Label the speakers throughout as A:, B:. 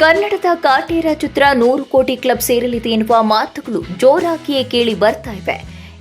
A: ಕನ್ನಡದ ಕಾಟೇರ ಚಿತ್ರ ನೂರು ಕೋಟಿ ಕ್ಲಬ್ ಸೇರಲಿದೆ ಎನ್ನುವ ಮಾತುಗಳು ಜೋರಾಗಿಯೇ ಕೇಳಿ ಬರ್ತಾ ಇವೆ.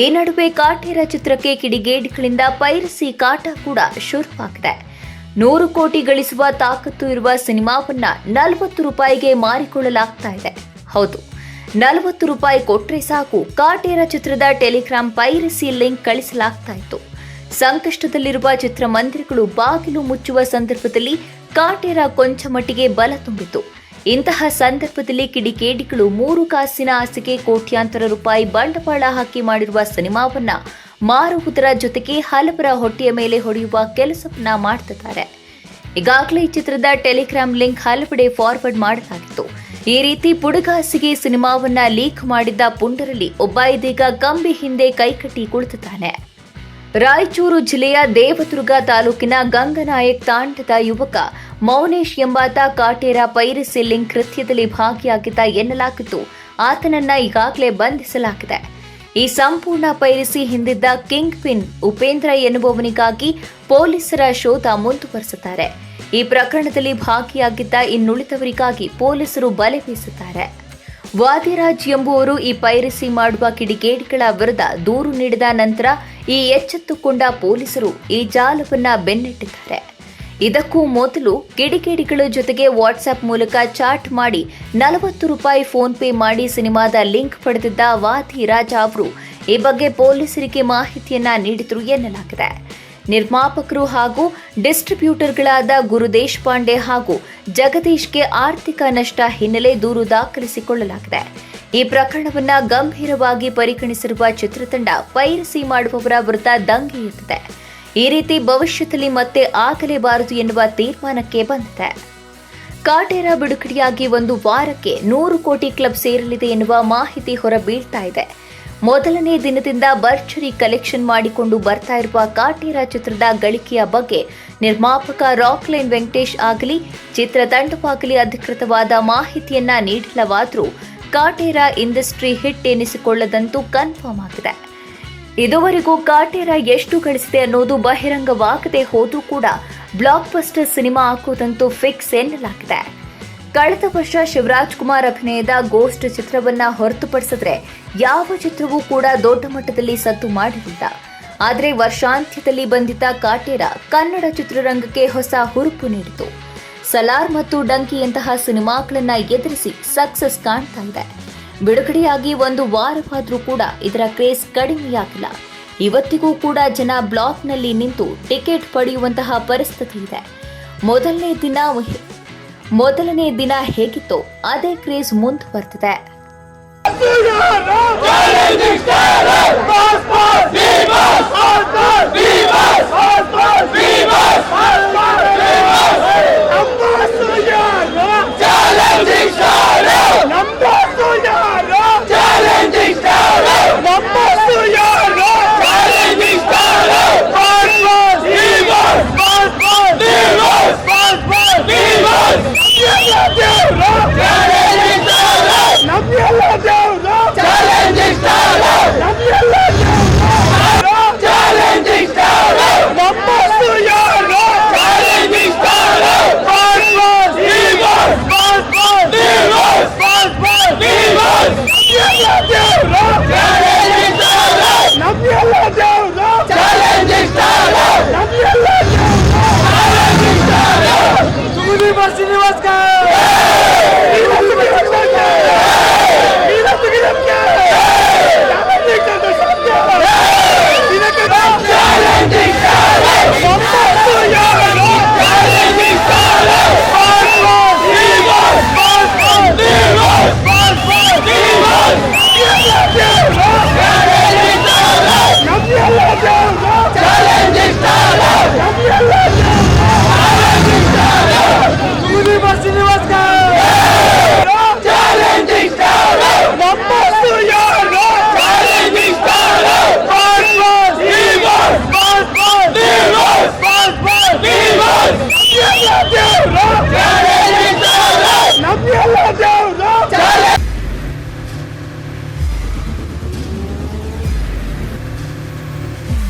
A: ಈ ನಡುವೆ ಕಾಟೇರ ಚಿತ್ರಕ್ಕೆ ಕಿಡಿಗೇಡಿಗಳಿಂದ ಪೈರಸಿ ಕಾಟ ಕೂಡ ಶುರುವಾಗಿದೆ ನೂರು ಕೋಟಿ ಗಳಿಸುವ ತಾಕತ್ತು ಇರುವ ಸಿನಿಮಾವನ್ನ ನಲವತ್ತು ರೂಪಾಯಿಗೆ ಮಾರಿಕೊಳ್ಳಲಾಗ್ತಾ ಇದೆ. ಹೌದು, ನಲವತ್ತು ರೂಪಾಯಿ ಕೊಟ್ಟರೆ ಸಾಕು, ಕಾಟೇರ ಚಿತ್ರದ ಟೆಲಿಗ್ರಾಮ್ ಪೈರಸಿ ಲಿಂಕ್ ಕಳಿಸಲಾಗ್ತಾ ಇತ್ತು. ಸಂಕಷ್ಟದಲ್ಲಿರುವ ಚಿತ್ರಮಂದಿರಗಳು ಬಾಗಿಲು ಮುಚ್ಚುವ ಸಂದರ್ಭದಲ್ಲಿ ಕಾಟೇರ ಕೊಂಚ ಮಟ್ಟಿಗೆ ಬಲ ತುಂಬಿತು ಇಂತಹ ಸಂದರ್ಭದಲ್ಲಿ ಕಿಡಿಕೇಡಿಗಳು ಮೂರು ಕಾಸಿನ ಆಸೆಗೆ ಕೋಟ್ಯಾಂತರ ರೂಪಾಯಿ ಬಂಡವಾಳ ಹಾಕಿ ಮಾಡಿರುವ ಸಿನಿಮಾವನ್ನ ಮಾರುವುದರ ಜೊತೆಗೆ ಹಲವರ ಹೊಟ್ಟೆಯ ಮೇಲೆ ಹೊಡೆಯುವ ಕೆಲಸವನ್ನ ಮಾಡ್ತಿದ್ದಾರೆ. ಈಗಾಗಲೇ ಈ ಚಿತ್ರದ ಟೆಲಿಗ್ರಾಮ್ ಲಿಂಕ್ ಹಲವೆಡೆ ಫಾರ್ವರ್ಡ್ ಮಾಡಲಾಗಿತ್ತು. ಈ ರೀತಿ ಪುಡುಗಾಸಿಗೆ ಸಿನಿಮಾವನ್ನ ಲೀಕ್ ಮಾಡಿದ್ದ ಪುಂಡರಲ್ಲಿ ಒಬ್ಬ ಇದೀಗ ಕಂಬಿ ಹಿಂದೆ ಕೈಕಟ್ಟಿ ಕುಳಿತಿದ್ದಾನೆ. ರಾಯಚೂರು ಜಿಲ್ಲೆಯ ದೇವದುರ್ಗ ತಾಲೂಕಿನ ಗಂಗನಾಯಕ್ ತಾಂಡದ ಯುವಕ ಮೌನೇಶ್ ಎಂಬಾತ ಕಾಟೇರ ಪೈರಸಿ ಲಿಂಗ್ ಕೃತ್ಯದಲ್ಲಿ ಭಾಗಿಯಾಗಿದ್ದ ಎನ್ನಲಾಗಿತ್ತು ಆತನನ್ನ ಈಗಾಗಲೇ ಬಂಧಿಸಲಾಗಿದೆ. ಈ ಸಂಪೂರ್ಣ ಪೈರಿಸಿ ಹಿಂದಿದ್ದ ಕಿಂಗ್ ಪಿನ್ ಉಪೇಂದ್ರ ಎನ್ನುವವನಿಗಾಗಿ ಪೊಲೀಸರ ಶೋಧ ಮುಂದುವರೆಸುತ್ತಾರೆ. ಈ ಪ್ರಕರಣದಲ್ಲಿ ಭಾಗಿಯಾಗಿದ್ದ ಇನ್ನುಳಿದವರಿಗಾಗಿ ಪೊಲೀಸರು ಬಲೆ ಬೀಸುತ್ತಾರೆ. ವಾದಿರಾಜ್ ಎಂಬುವರು ಈ ಪೈರಸಿ ಮಾಡುವ ಕಿಡಿಗೇಡಿಗಳ ವಿರುದ್ಧ ದೂರು ನೀಡಿದ ನಂತರ ಈ ಎಚ್ಚೆತ್ತುಕೊಂಡ ಪೊಲೀಸರು ಈ ಜಾಲವನ್ನು ಬೆನ್ನಟ್ಟಿದ್ದಾರೆ. ಇದಕ್ಕೂ ಮೊದಲು ಕಿಡಿಗೇಡಿಗಳ ಜೊತೆಗೆ ವಾಟ್ಸ್ಆಪ್ ಮೂಲಕ ಚಾಟ್ ಮಾಡಿ ನಲವತ್ತು ರೂಪಾಯಿ ಫೋನ್ ಪೇ ಮಾಡಿ ಸಿನಿಮಾದ ಲಿಂಕ್ ಪಡೆದಿದ್ದ ವಾದಿರಾಜ್ ಅವರು ಈ ಬಗ್ಗೆ ಪೊಲೀಸರಿಗೆ ಮಾಹಿತಿಯನ್ನ ನೀಡಿದ್ರು ಎನ್ನಲಾಗಿದೆ. ನಿರ್ಮಾಪಕರು ಹಾಗೂ ಡಿಸ್ಟ್ರಿಬ್ಯೂಟರ್ಗಳಾದ ಗುರುದೇಶ್ ಪಾಂಡೆ ಹಾಗೂ ಜಗದೀಶ್ಗೆ ಆರ್ಥಿಕ ನಷ್ಟ ಹಿನ್ನೆಲೆ ದೂರು ದಾಖಲಿಸಿಕೊಳ್ಳಲಾಗಿದೆ. ಈ ಪ್ರಕರಣವನ್ನು ಗಂಭೀರವಾಗಿ ಪರಿಗಣಿಸಿರುವ ಚಿತ್ರತಂಡ ಪೈರಸಿ ಮಾಡುವವರ ವಿರುದ್ಧ ದಂಗೆ ಇರುತ್ತದೆ ಈ ರೀತಿ ಭವಿಷ್ಯದಲ್ಲಿ ಮತ್ತೆ ಆಗಲೇಬಾರದು ಎನ್ನುವ ತೀರ್ಮಾನಕ್ಕೆ ಬಂದಿದೆ. ಕಾಟೇರ ಬಿಡುಗಡೆಯಾಗಿ ಒಂದು ವಾರಕ್ಕೆ ನೂರು ಕೋಟಿ ಕ್ಲಬ್ ಸೇರಲಿದೆ ಎನ್ನುವ ಮಾಹಿತಿ ಹೊರಬೀಳ್ತಾ ಇದೆ. ಮೊದಲನೇ ದಿನದಿಂದ ಭರ್ಜರಿ ಕಲೆಕ್ಷನ್ ಮಾಡಿಕೊಂಡು ಬರ್ತಾ ಇರುವ ಕಾಟೇರ ಚಿತ್ರದ ಗಳಿಕೆಯ ಬಗ್ಗೆ ನಿರ್ಮಾಪಕ ರಾಕ್ಲೈನ್ ವೆಂಕಟೇಶ್ ಆಗಲಿ ಚಿತ್ರತಂಡವಾಗಲಿ ಅಧಿಕೃತವಾದ ಮಾಹಿತಿಯನ್ನ ನೀಡಿಲ್ಲವಾದರೂ ಕಾಟೇರ ಇಂಡಸ್ಟ್ರಿ ಹಿಟ್ ಎನಿಸಿಕೊಳ್ಳದಂತೂ ಕನ್ಫರ್ಮ್ ಆಗಿದೆ. ಇದುವರೆಗೂ ಕಾಟೇರ ಎಷ್ಟು ಗಳಿಸಿದೆ ಅನ್ನೋದು ಬಹಿರಂಗವಾಗದೆ ಹೋದೂ ಕೂಡ ಬ್ಲಾಕ್ ಬಸ್ಟರ್ ಸಿನಿಮಾ ಹಾಕುವುದಂತೂ ಫಿಕ್ಸ್ ಎನ್ನಲಾಗಿದೆ. ಕಳೆದ ವರ್ಷ ಶಿವರಾಜ್ ಕುಮಾರ್ ಅಭಿನಯದ ಗೋಸ್ಟ್ ಚಿತ್ರವನ್ನ ಹೊರತುಪಡಿಸಿದ್ರೆ ಯಾವ ಚಿತ್ರವೂ ಕೂಡ ದೊಡ್ಡ ಮಟ್ಟದಲ್ಲಿ ಸದ್ದು ಮಾಡಿರಲಿಲ್ಲ ಆದರೆ ವರ್ಷಾಂತ್ಯದಲ್ಲಿ ಬಂದಿದ್ದ ಕಾಟೇರ ಕನ್ನಡ ಚಿತ್ರರಂಗಕ್ಕೆ ಹೊಸ ಹುರುಪು ನೀಡಿತು. ಸಲಾರ್ ಮತ್ತು ಡಂಕಿಯಂತಹ ಸಿನಿಮಾಗಳನ್ನ ಎದುರಿಸಿ ಸಕ್ಸಸ್ ಕಾಣ್ತಾ ಇದೆ. ಬಿಡುಗಡೆಯಾಗಿ ಒಂದು ವಾರವಾದರೂ ಕೂಡ ಇದರ ಕ್ರೇಸ್ ಕಡಿಮೆಯಾಗಿಲ್ಲ. ಇವತ್ತಿಗೂ ಕೂಡ ಜನ ಬ್ಲಾಕ್ನಲ್ಲಿ ನಿಂತು ಟಿಕೆಟ್ ಪಡೆಯುವಂತಹ ಪರಿಸ್ಥಿತಿ ಇದೆ. ಮೊದಲನೇ ದಿನ ಮೊದಲನೇ ದಿನ ಹೇಗಿತ್ತು ಅದೇ ಕ್ರೇಜ್ ಮುಂದುವರೆದಿದೆ.